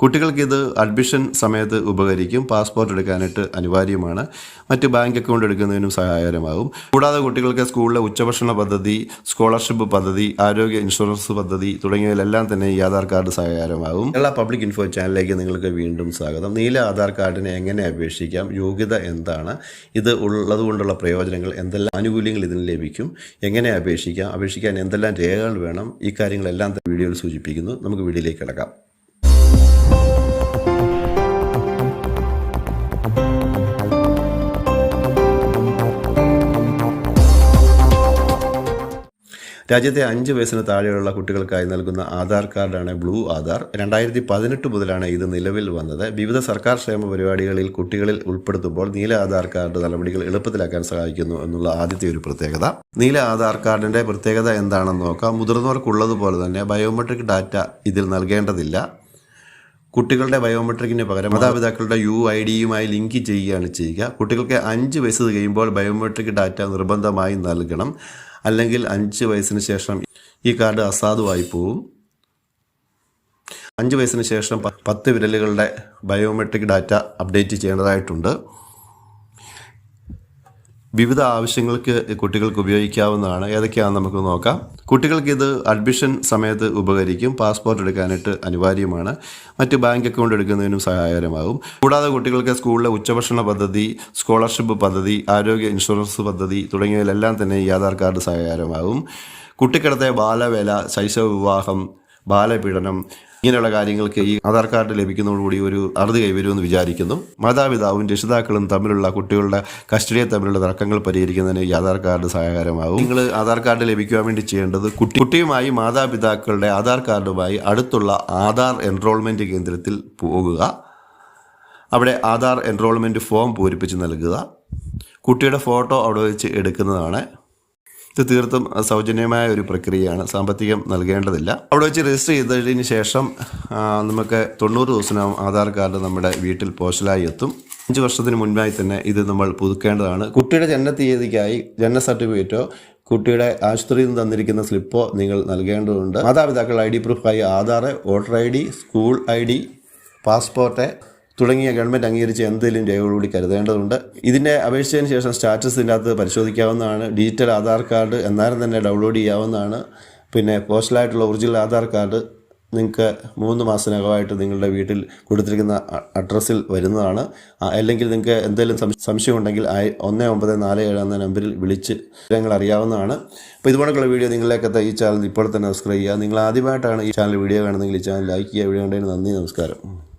കുട്ടികൾക്ക് ഇത് അഡ്മിഷൻ സമയത്ത് ഉപകരിക്കും. പാസ്പോർട്ട് എടുക്കാനായിട്ട് അനിവാര്യമാണ്. മറ്റ് ബാങ്ക് അക്കൗണ്ട് എടുക്കുന്നതിനും സഹായകരമാകും. കൂടാതെ കുട്ടികൾക്ക് സ്കൂളിലെ ഉച്ചഭക്ഷണ പദ്ധതി സ്കോളർഷിപ്പ് പദ്ധതി ആരോഗ്യ ഇൻഷുറൻസ് പദ്ധതി തുടങ്ങിയവയിലെല്ലാം തന്നെ ഈ ആധാർ കാർഡ് സഹായകരമാകും. എല്ലാ പബ്ലിക് ഇൻഫോ ചാനലിലേക്ക് നിങ്ങൾക്ക് വീണ്ടും സ്വാഗതം. നീല ആധാർ കാർഡിനെ എങ്ങനെ അപേക്ഷിക്കാം? യോഗ്യത എന്താണ്? ഇത് ഉള്ളതുകൊണ്ടുള്ള പ്രയോജനങ്ങൾ എന്തെല്ലാം ആനുകൂല്യങ്ങൾ ഇതിന് ലഭിക്കും? എങ്ങനെ അപേക്ഷിക്കാം? അപേക്ഷിക്കാൻ എന്തെല്ലാം രേഖകൾ വേണം? ഈ കാര്യങ്ങളെല്ലാം വീഡിയോയിൽ സൂചിപ്പിക്കുന്നു. നമുക്ക് വീഡിയോയിലേക്ക് കിടക്കാം. രാജ്യത്തെ അഞ്ച് വയസ്സിന് താഴെയുള്ള കുട്ടികൾക്കായി നൽകുന്ന ആധാർ കാർഡാണ് ബ്ലൂ ആധാർ. രണ്ടായിരത്തി പതിനെട്ട് മുതലാണ് ഇത് നിലവിൽ വന്നത്. വിവിധ സർക്കാർ ക്ഷേമ പരിപാടികളിൽ കുട്ടികളിൽ ഉൾപ്പെടുത്തുമ്പോൾ നീല ആധാർ കാർഡ് നടപടികൾ എളുപ്പത്തിലാക്കാൻ സഹായിക്കുന്നു എന്നുള്ള ആദ്യത്തെ ഒരു പ്രത്യേകത. നീല ആധാർ കാർഡിന്റെ പ്രത്യേകത എന്താണെന്ന് നോക്കാം. മുതിർന്നവർക്കുള്ളതുപോലെ തന്നെ ബയോമെട്രിക് ഡാറ്റ ഇതിൽ നൽകേണ്ടതില്ല. കുട്ടികളുടെ ബയോമെട്രിക്കിന് പകരം മാതാപിതാക്കളുടെ യു ഐ ഡിയുമായി ലിങ്ക് ചെയ്യുകയാണ് ചെയ്യുക. കുട്ടികൾക്ക് അഞ്ച് വയസ്സ് കഴിയുമ്പോൾ ബയോമെട്രിക് ഡാറ്റ നിർബന്ധമായി നൽകണം. അല്ലെങ്കിൽ അഞ്ച് വയസ്സിന് ശേഷം ഈ കാർഡ് അസാധുവായി പോവും. അഞ്ച് വയസ്സിന് ശേഷം പത്ത് വിരലുകളുടെ ബയോമെട്രിക് ഡാറ്റ അപ്ഡേറ്റ് ചെയ്യേണ്ടതായിട്ടുണ്ട്. വിവിധ ആവശ്യങ്ങൾക്ക് കുട്ടികൾക്ക് ഉപയോഗിക്കാവുന്നതാണ്. ഏതൊക്കെയാണെന്ന് നമുക്ക് നോക്കാം. കുട്ടികൾക്ക് ഇത് അഡ്മിഷൻ സമയത്ത് ഉപകരിക്കും. പാസ്പോർട്ട് എടുക്കാനായിട്ട് അനിവാര്യമാണ്. മറ്റ് ബാങ്ക് അക്കൗണ്ട് എടുക്കുന്നതിനും സഹായകരമാകും. കൂടാതെ കുട്ടികൾക്ക് സ്കൂളിലെ ഉച്ചഭക്ഷണ പദ്ധതി സ്കോളർഷിപ്പ് പദ്ധതി ആരോഗ്യ ഇൻഷുറൻസ് പദ്ധതി തുടങ്ങിയവയിലെല്ലാം തന്നെ ഈ ആധാർ കാർഡ് സഹായകരമാകും. കുട്ടിക്കടത്തെ ബാലവേല ശൈശവ വിവാഹം ബാലപീഡനം ഇങ്ങനെയുള്ള കാര്യങ്ങൾക്ക് ഈ ആധാർ കാർഡ് ലഭിക്കുന്നതോടുകൂടി ഒരു അറുതി കൈവരുമെന്ന് വിചാരിക്കുന്നു. മാതാപിതാവും രക്ഷിതാക്കളും തമ്മിലുള്ള കുട്ടികളുടെ കസ്റ്റഡിയെ തമ്മിലുള്ള തർക്കങ്ങൾ പരിഹരിക്കുന്നതിന് ഈ ആധാർ കാർഡ് സഹായകരമാകും. നിങ്ങൾ ആധാർ കാർഡ് ലഭിക്കുവാൻ വേണ്ടി ചെയ്യേണ്ടത് കുട്ടി കുട്ടിയുമായി മാതാപിതാക്കളുടെ ആധാർ കാർഡുമായി അടുത്തുള്ള ആധാർ എൻറോൾമെന്റ് കേന്ദ്രത്തിൽ പോകുക. അവിടെ ആധാർ എൻറോൾമെന്റ് ഫോം പൂരിപ്പിച്ച് നൽകുക. കുട്ടിയുടെ ഫോട്ടോ അവിടെ വെച്ച് എടുക്കുന്നതാണ്. ഇത് തീർത്തും സൗജന്യമായ ഒരു പ്രക്രിയയാണ്. സാമ്പത്തികം നൽകേണ്ടതില്ല. അവിടെ വെച്ച് രജിസ്റ്റർ ചെയ്തതിന് ശേഷം നമുക്ക് തൊണ്ണൂറ് ദിവസത്തിനകം ആധാർ കാർഡ് നമ്മുടെ വീട്ടിൽ പോസ്റ്റലായി എത്തും. അഞ്ച് വർഷത്തിന് മുൻപായി തന്നെ ഇത് നമ്മൾ പുതുക്കേണ്ടതാണ്. കുട്ടിയുടെ ജനന തീയതിക്കായി ജനന സർട്ടിഫിക്കറ്റോ കുട്ടിയുടെ ആശുപത്രിയിൽ നിന്ന് തന്നിരിക്കുന്ന സ്ലിപ്പോ നിങ്ങൾ നൽകേണ്ടതുണ്ട്. മാതാപിതാക്കളുടെ I D പ്രൂഫായി Aadhaar voter I D school I D passport തുടങ്ങിയ ഗവൺമെന്റ് അംഗീകരിച്ച എന്തെങ്കിലും രേഖകളൂടി കരുതേണ്ടതുണ്ട്. ഇതിന്റെ അപേക്ഷിച്ചതിന് ശേഷം സ്റ്റാറ്റസ് ഇതിന്റെ അകത്ത് പരിശോധിക്കാവുന്നതാണ്. ഡിജിറ്റൽ ആധാർ കാർഡ് എന്നാലും തന്നെ ഡൗൺലോഡ് ചെയ്യാവുന്നതാണ്. പിന്നെ പോസ്റ്റലായിട്ടുള്ള ഒറിജിനൽ ആധാർ കാർഡ് നിങ്ങൾക്ക് മൂന്ന് മാസത്തിനകമായിട്ട് നിങ്ങളുടെ വീട്ടിൽ കൊടുത്തിരിക്കുന്ന അഡ്രസ്സിൽ വരുന്നതാണ്. അല്ലെങ്കിൽ നിങ്ങൾക്ക് എന്തെങ്കിലും സംശയം ഉണ്ടെങ്കിൽ ഒന്ന് ഒമ്പത് നാല് ഏഴ് എന്ന നമ്പറിൽ വിളിച്ച് ഞങ്ങൾ അറിയാവുന്നതാണ്. അപ്പോൾ ഇതുപോലുള്ള വീഡിയോ നിങ്ങളിലേക്കത്തെ ഈ ചാനൽ ഇപ്പോൾ തന്നെ സബ്സ്ക്രൈബ് ചെയ്യുക. നിങ്ങൾ ആദ്യമായിട്ടാണ് ഈ ചാനൽ വീഡിയോ കാണുന്നതെങ്കിൽ ഈ ചാനൽ ലൈക്ക് ചെയ്യുക. വീഡിയോ കണ്ടതിന് നന്ദി നമസ്കാരം.